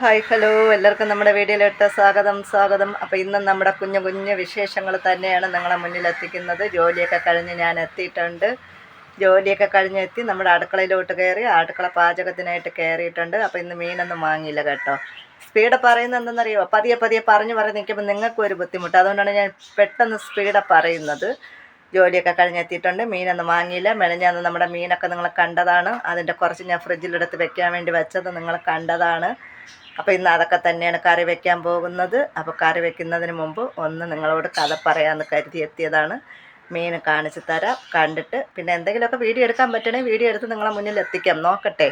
Hi hello. എല്ലാവർക്കും നമ്മുടെ വീഡിയോയിലിട്ട് സ്വാഗതം സ്വാഗതം. അപ്പോൾ ഇന്നും നമ്മുടെ കുഞ്ഞു കുഞ്ഞു വിശേഷങ്ങൾ തന്നെയാണ് നിങ്ങളെ മുന്നിൽ എത്തിക്കുന്നത് ജോലിയൊക്കെ കഴിഞ്ഞ് ഞാൻ എത്തിയിട്ടുണ്ട്. ജോലിയൊക്കെ കഴിഞ്ഞ് എത്തി നമ്മുടെ അടുക്കളയിലോട്ട് കയറി അടുക്കള പാചകത്തിനായിട്ട് കയറിയിട്ടുണ്ട്. അപ്പോൾ ഇന്ന് മീനൊന്നും വാങ്ങിയില്ല കേട്ടോ. സ്പീഡ് പറയുന്നത് എന്തെന്നറിയോ? പതിയെ പതിയെ പറഞ്ഞു പറഞ്ഞ് നിൽക്കുമ്പോൾ നിങ്ങൾക്കും ഒരു ബുദ്ധിമുട്ട്. അതുകൊണ്ടാണ് ഞാൻ പെട്ടെന്ന് സ്പീഡ് പറയുന്നത്. ജോലിയൊക്കെ കഴിഞ്ഞെത്തിയിട്ടുണ്ട് മീനൊന്നും വാങ്ങിയില്ല. മെനഞ്ഞാന്ന് നമ്മുടെ മീനൊക്കെ നിങ്ങൾ കണ്ടതാണ്. അതിന്റെ കുറച്ച് ഞാൻ ഫ്രിഡ്ജിലെടുത്ത് വെക്കാൻ വേണ്ടി വെച്ചത് നിങ്ങൾ കണ്ടതാണ്. അപ്പോൾ ഇന്ന് അതൊക്കെ തന്നെയാണ് കറി വെക്കാൻ പോകുന്നത്. അപ്പോൾ കറി വെക്കുന്നതിന് മുമ്പ് ഒന്ന് നിങ്ങളോട് കഥ പറയാമെന്ന് കരുതി എത്തിയതാണ്. മീൻ കാണിച്ചു തരാം കണ്ടിട്ട്. പിന്നെ എന്തെങ്കിലുമൊക്കെ വീഡിയോ എടുക്കാൻ പറ്റണേ വീഡിയോ എടുത്ത് നിങ്ങളെ മുന്നിൽ എത്തിക്കാം. നോക്കട്ടെ.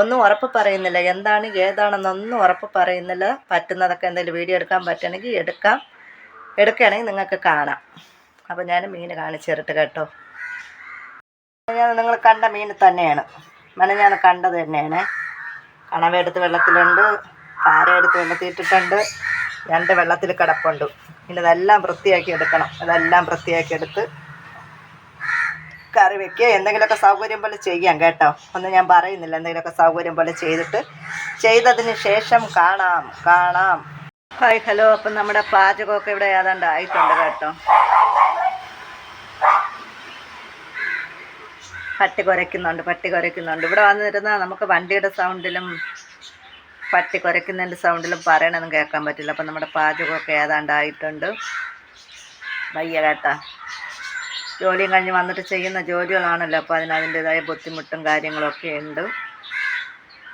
ഒന്നും ഉറപ്പ് പറയുന്നില്ല. എന്താണ് ഏതാണെന്നൊന്നും ഉറപ്പ് പറയുന്നില്ല. പറ്റുന്നതൊക്കെ എന്തെങ്കിലും വീഡിയോ എടുക്കാൻ പറ്റണമെങ്കിൽ എടുക്കാം. എടുക്കുകയാണെങ്കിൽ നിങ്ങൾക്ക് കാണാം. അപ്പോൾ ഞാൻ മീൻ കാണിച്ചു കേട്ടോ. ഞാൻ നിങ്ങൾ കണ്ട മീൻ തന്നെയാണ്. ഞാൻ കണ്ടത് തന്നെയാണ്. കണവെടുത്ത് വെള്ളത്തിലുണ്ട് പാര എടുത്ത് വെള്ളത്തിൽ ഇട്ടിട്ടുണ്ട് രണ്ട് വെള്ളത്തിൽ കിടപ്പുണ്ട്. പിന്നെ ഇതെല്ലാം വൃത്തിയാക്കി എടുക്കണം. ഇതെല്ലാം വൃത്തിയാക്കി എടുത്ത് കറി വെക്കുക. എന്തെങ്കിലുമൊക്കെ സൗകര്യം പോലെ ചെയ്യാം കേട്ടോ. ഒന്നും ഞാൻ പറയുന്നില്ല. എന്തെങ്കിലുമൊക്കെ സൗകര്യം പോലെ ചെയ്തിട്ട് ചെയ്തതിന് ശേഷം കാണാം. കാണാം. Hi hello. അപ്പം നമ്മുടെ പാചകമൊക്കെ ഇവിടെ ഏതാണ്ട് ആയിട്ടുണ്ട് കേട്ടോ. പട്ടി കുരയ്ക്കുന്നുണ്ട് പട്ടി കുരയ്ക്കുന്നുണ്ട്. ഇവിടെ വന്നിരുന്നാൽ നമുക്ക് വണ്ടിയുടെ സൗണ്ടിലും പട്ടി കുരയ്ക്കുന്നതിന്റെ സൗണ്ടിലും പറയണമെന്നും കേൾക്കാൻ പറ്റില്ല. അപ്പം നമ്മുടെ പാചകമൊക്കെ ഏതാണ്ടായിട്ടുണ്ട്? വയ്യ കേട്ടാ. ജോലിയും കഴിഞ്ഞ് വന്നിട്ട് ചെയ്യുന്ന ജോലികളാണല്ലോ. അപ്പോൾ അതിന് അതിന്റെതായ ബുദ്ധിമുട്ടും കാര്യങ്ങളൊക്കെ ഉണ്ട്.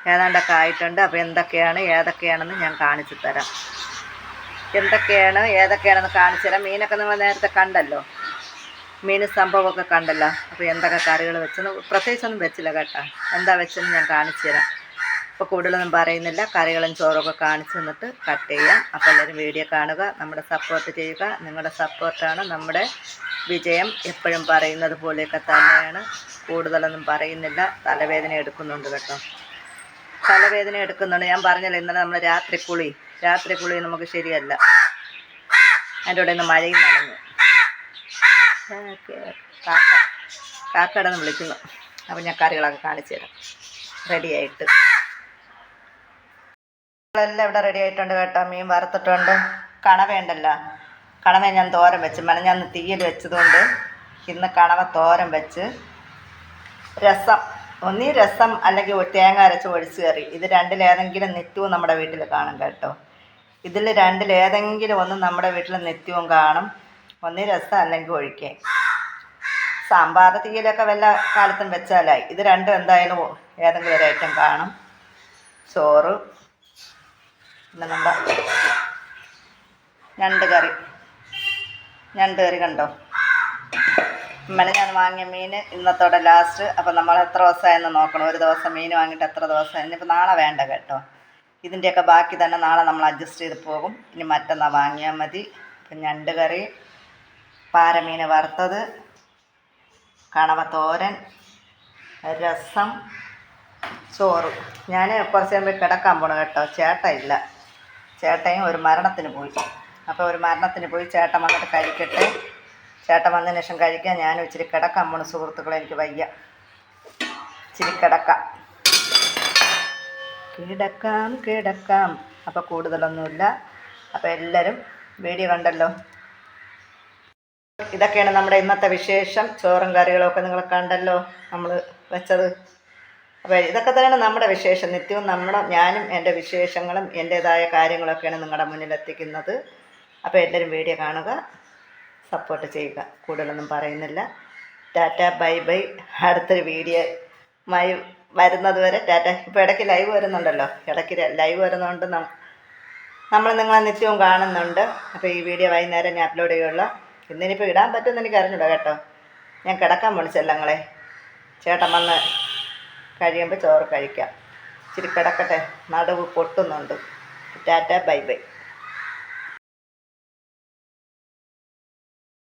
ഏതാണ്ടൊക്കെ ആയിട്ടുണ്ട്. അപ്പോൾ എന്തൊക്കെയാണ് ഏതൊക്കെയാണെന്ന് ഞാൻ കാണിച്ചു തരാം. എന്തൊക്കെയാണ് ഏതൊക്കെയാണെന്ന് കാണിച്ചു തരാം. മീനൊക്കെ നമ്മൾ നേരത്തെ കണ്ടല്ലോ. മീൻ സംഭവമൊക്കെ കണ്ടല്ലോ. അപ്പോൾ എന്തൊക്കെ കറികൾ വെച്ചെന്ന് പ്രത്യേകിച്ചൊന്നും വെച്ചില്ല കേട്ടോ. എന്താ വെച്ചെന്ന് ഞാൻ കാണിച്ചു തരാം. ഇപ്പോൾ കൂടുതലൊന്നും പറയുന്നില്ല. കറികളും ചോറൊക്കെ കാണിച്ചു തന്നിട്ട് കട്ട് ചെയ്യാം. അപ്പോൾ എല്ലാവരും വീഡിയോ കാണുക. നമ്മുടെ സപ്പോർട്ട് ചെയ്യുക. നിങ്ങളുടെ സപ്പോർട്ടാണ് നമ്മുടെ വിജയം. എപ്പോഴും പറയുന്നത് പോലെയൊക്കെ തന്നെയാണ്. കൂടുതലൊന്നും പറയുന്നില്ല. തലവേദന എടുക്കുന്നുണ്ട് കേട്ടോ. തലവേദന എടുക്കുന്നുണ്ട്. ഞാൻ പറഞ്ഞല്ലോ ഇന്നലെ നമ്മൾ രാത്രി കുളി രാത്രി കുളി നമുക്ക് ശരിയല്ല. അതിന്റെ കൂടെ ഇന്ന് മഴയും നനഞ്ഞു. കാക്ക കാക്കടന്ന് വിളിക്കുന്നു. അപ്പം ഞാൻ കറികളൊക്കെ കാണിച്ചു തരാം. റെഡിയായിട്ട് എല്ലാം ഇവിടെ റെഡി ആയിട്ടുണ്ട് കേട്ടോ. മീൻ വറുത്തിട്ടുണ്ട്. കണവയുണ്ടല്ലോ കണവ ഞാൻ തോരം വെച്ച് ഞാൻ തീയിൽ വെച്ചതുകൊണ്ട് ഇന്ന് കണവ തോരം വെച്ച് രസം ഒന്നീ രസം അല്ലെങ്കിൽ തേങ്ങ അരച്ച് ഒഴിച്ച് കറി. ഇത് രണ്ടിലേതെങ്കിലും നിത്യവും നമ്മുടെ വീട്ടിൽ കാണും കേട്ടോ. ഇതിൽ രണ്ടിലേതെങ്കിലും ഒന്ന് നമ്മുടെ വീട്ടിൽ നിത്യവും കാണും. ഒന്നീ രസം അല്ലെങ്കിൽ ഒഴിക്കേ. സാമ്പാർ തീയിലൊക്കെ വല്ല കാലത്തും വെച്ചാലായി. ഇത് രണ്ടും എന്തായാലും ഏതെങ്കിലും ഒരു ഐറ്റം കാണും. ചോറ് പിന്നെ നമ്മുടെ ഞണ്ട് കറി. ഞണ്ട് കറി കണ്ടോ? ഇമ്മനെ ഞാൻ വാങ്ങിയ മീൻ ഇന്നത്തോടെ ലാസ്റ്റ് അപ്പം നമ്മൾ എത്ര ദിവസമായെന്ന് നോക്കണം. ഒരു ദിവസം മീൻ വാങ്ങിയിട്ട് എത്ര ദിവസം ഇനിയിപ്പോൾ നാളെ വേണ്ട കേട്ടോ. ഇതിന്റെയൊക്കെ ബാക്കി തന്നെ നാളെ നമ്മൾ അഡ്ജസ്റ്റ് ചെയ്ത് പോകും. ഇനി മറ്റന്നാൾ വാങ്ങിയാൽ മതി. ഇപ്പം ഞണ്ട് കറി പാരമീൻ വറുത്തത് കണവത്തോരൻ രസം ചോറ്. ഞാൻ കുറച്ച് കഴിയുമ്പോൾ കിടക്കാൻ പോണു കേട്ടോ. ചേട്ട ഇല്ല. ചേട്ടയും ഒരു മരണത്തിന് പോയി. അപ്പോൾ ഒരു മരണത്തിന് പോയി ചേട്ടൻ വന്നിട്ട് കഴിക്കട്ടെ. ചേട്ടൻ വന്നതിന് ശേഷം കഴിക്കാൻ ഞാൻ ഇച്ചിരി കിടക്കാൻ പോണു സുഹൃത്തുക്കളെ എനിക്ക് വയ്യ. ഇച്ചിരി കിടക്കാം. കിടക്കാം കിടക്കാം. അപ്പോൾ കൂടുതലൊന്നുമില്ല. അപ്പോൾ എല്ലാവരും വീഡിയോ കണ്ടല്ലോ. ഇതൊക്കെയാണ് നമ്മുടെ ഇന്നത്തെ വിശേഷം. ചോറും കറികളൊക്കെ നിങ്ങൾ കണ്ടല്ലോ. നമ്മൾ വെച്ചത്. അപ്പോൾ ഇതൊക്കെ തന്നെയാണ് നമ്മുടെ വിശേഷം. നിത്യവും നമ്മുടെ ഞാനും എന്റെ വിശേഷങ്ങളും എന്റേതായ കാര്യങ്ങളൊക്കെയാണ് നിങ്ങളുടെ മുന്നിൽ എത്തിക്കുന്നത്. അപ്പോൾ എല്ലാവരും വീഡിയോ കാണുക സപ്പോർട്ട് ചെയ്യുക. കൂടുതലൊന്നും പറയുന്നില്ല. Tata bye bye. അടുത്തൊരു വീഡിയോ മൈ വരുന്നത് വരെ ടാറ്റ. ഇപ്പോൾ ഇടയ്ക്ക് ലൈവ് വരുന്നുണ്ടല്ലോ. ഇടയ്ക്ക് ലൈവ് വരുന്നതുകൊണ്ട് നമ്മൾ നിങ്ങളെ നിത്യവും കാണുന്നുണ്ട്. അപ്പോൾ ഈ വീഡിയോ വൈകുന്നേരം ഞാൻ അപ്ലോഡ് ചെയ്യുള്ളൂ. ഇന്നിനിപ്പോൾ ഇടാൻ പറ്റുമെന്ന് എനിക്ക് അറിഞ്ഞൂടാ കേട്ടോ. ഞാൻ കിടക്കാൻ വിളിച്ചല്ലങ്ങളെ ചേട്ടൻ വന്ന് കഴിയുമ്പോൾ ചോറ് കഴിക്കാം. ഇച്ചിരി കിടക്കട്ടെ. നടുവ് പൊട്ടുന്നുണ്ട്. Tata bye bye.